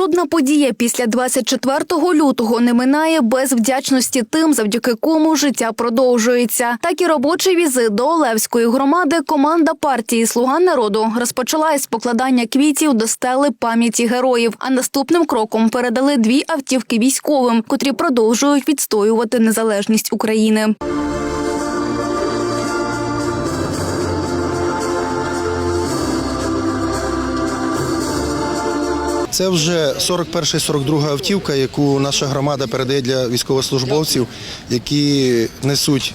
Жодна подія після 24 лютого не минає без вдячності тим, завдяки кому життя продовжується. Так і робочий візит до Олевської громади команда партії Слуга народу розпочала із покладання квітів до стели пам'яті героїв. А наступним кроком передали дві автівки військовим, котрі продовжують відстоювати незалежність України. Це вже 41-42 автівка, яку наша громада передає для військовослужбовців, які несуть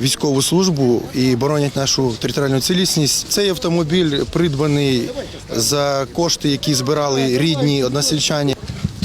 військову службу і боронять нашу територіальну цілісність. Цей автомобіль придбаний за кошти, які збирали рідні односельчані.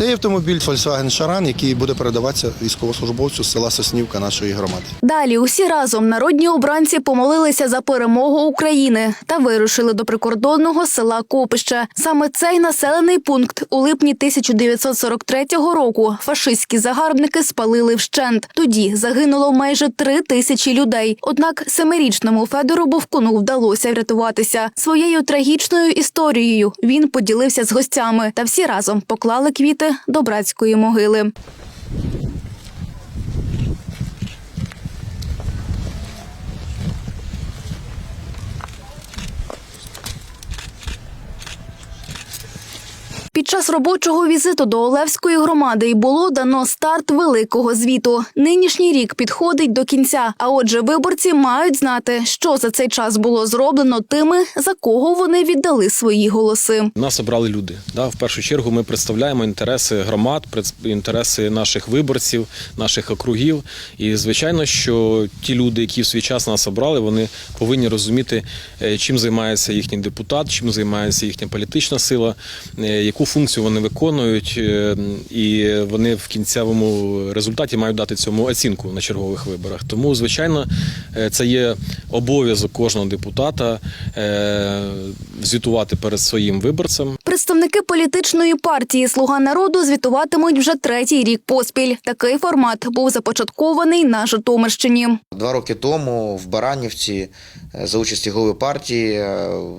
Цей автомобіль Volkswagen Шаран, який буде передаватися військовослужбовцю з села Соснівка нашої громади. Далі усі разом народні обранці помолилися за перемогу України та вирушили до прикордонного села Копище. Саме цей населений пункт у липні 1943 року фашистські загарбники спалили вщент. Тоді загинуло майже три тисячі людей. Однак семирічному Федору Бовкуну вдалося врятуватися. Своєю трагічною історією він поділився з гостями та всі разом поклали квіти до братської могили. Під час робочого візиту до Олевської громади й було дано старт великого звіту. Нинішній рік підходить до кінця. А отже, виборці мають знати, що за цей час було зроблено тими, за кого вони віддали свої голоси. Нас обрали люди. В першу чергу ми представляємо інтереси громад, інтереси наших виборців, наших округів. І звичайно, що ті люди, які в свій час нас обрали, вони повинні розуміти, е, чим займається їхній депутат, чим займається їхня політична сила, е, яку функцію вони виконують, е, і вони в кінцевому результаті мають дати цьому оцінку на чергових виборах. Тому, звичайно, е, це є обов'язок кожного депутата е, звітувати перед своїм виборцем. Представники політичної партії Слуга народу звітуватимуть вже третій рік поспіль. Такий формат був започаткований на Житомирщині. Два роки тому в Баранівці за участі голови партії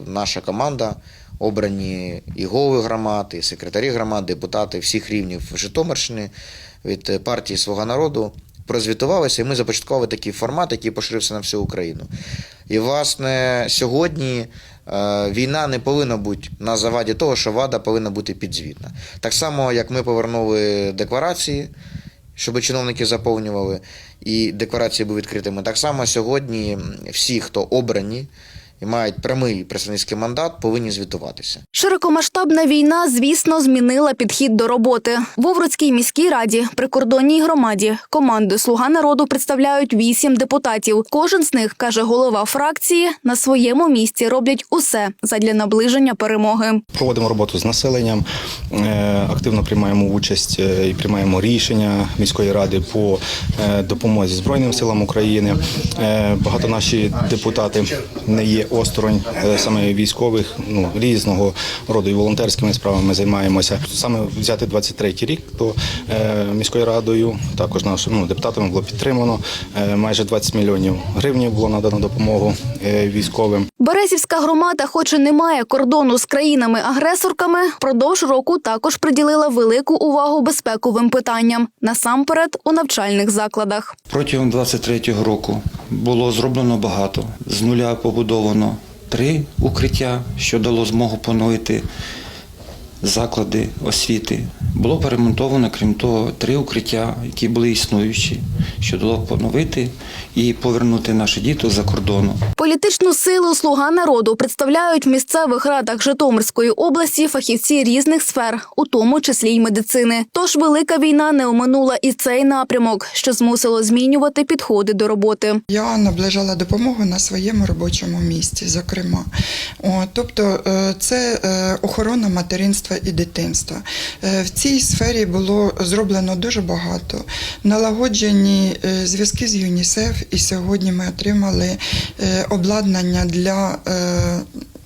наша команда, обрані і голови громад, і секретарі громад, депутати всіх рівнів Житомирщини від партії Свого народу прозвітувалися, і ми започаткували такий формат, який поширився на всю Україну. І, власне, сьогодні е, війна не повинна бути на заваді того, що влада повинна бути підзвітна. Так само, як ми повернули декларації щоб чиновники заповнювали і декларації були відкритими. Так само сьогодні всі, хто обрані і мають прямий представницький мандат, повинні звітуватися. Широкомасштабна війна, звісно, змінила підхід до роботи. В Овруцькій міській раді, прикордонній громаді, команди Слуга народу представляють вісім депутатів. Кожен з них каже голова фракції на своєму місці роблять усе задля наближення перемоги. Проводимо роботу з населенням, е, активно приймаємо участь е, і приймаємо рішення міської ради по е, допомозі Збройним силам України. Багато наші депутати не є осторонь е, саме військових, ну різного роду і волонтерськими справами займаємося. Саме взяти 23-й рік, то е, міською радою також нашим ну, депутатами було підтримано е, майже 20 мільйонів гривень було надано допомогу е, військовим. Березівська громада, хоч і не має кордону з країнами-агресорками, впродовж року також приділила велику увагу безпековим питанням насамперед у навчальних закладах. Протягом 23-го року було зроблено багато. З нуля побудовано три укриття, що дало змогу поновити заклади освіти. Було перемонтовано, крім того, три укриття, які були існуючі, що дало поновити і повернути наших діток за кордону. Політичну силу Слуга народу представляють в місцевих радах Житомирської області фахівці різних сфер, у тому числі й медицини. Тож велика війна не оминула і цей напрямок, що змусило змінювати підходи до роботи. Я наближала допомогу на своєму робочому місці, зокрема. О, тобто е, це е, охорона материнства і дитинства. Е, В цій сфері було зроблено дуже багато. Налагоджені е, зв'язки з ЮНІСЕФ, і сьогодні ми отримали е, обладнання для.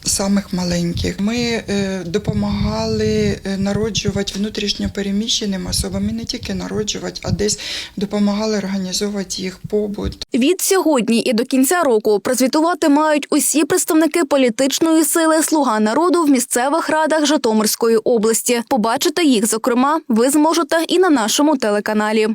Самих маленьких. Ми е, допомагали е, народжувати внутрішньо переміщеним особам і не тільки народжувати, а десь допомагали організовувати їх побут. Від сьогодні і до кінця року прозвітувати мають усі представники політичної сили Слуга народу в місцевих радах Житомирської області. Побачити їх, зокрема, ви зможете і на нашому телеканалі.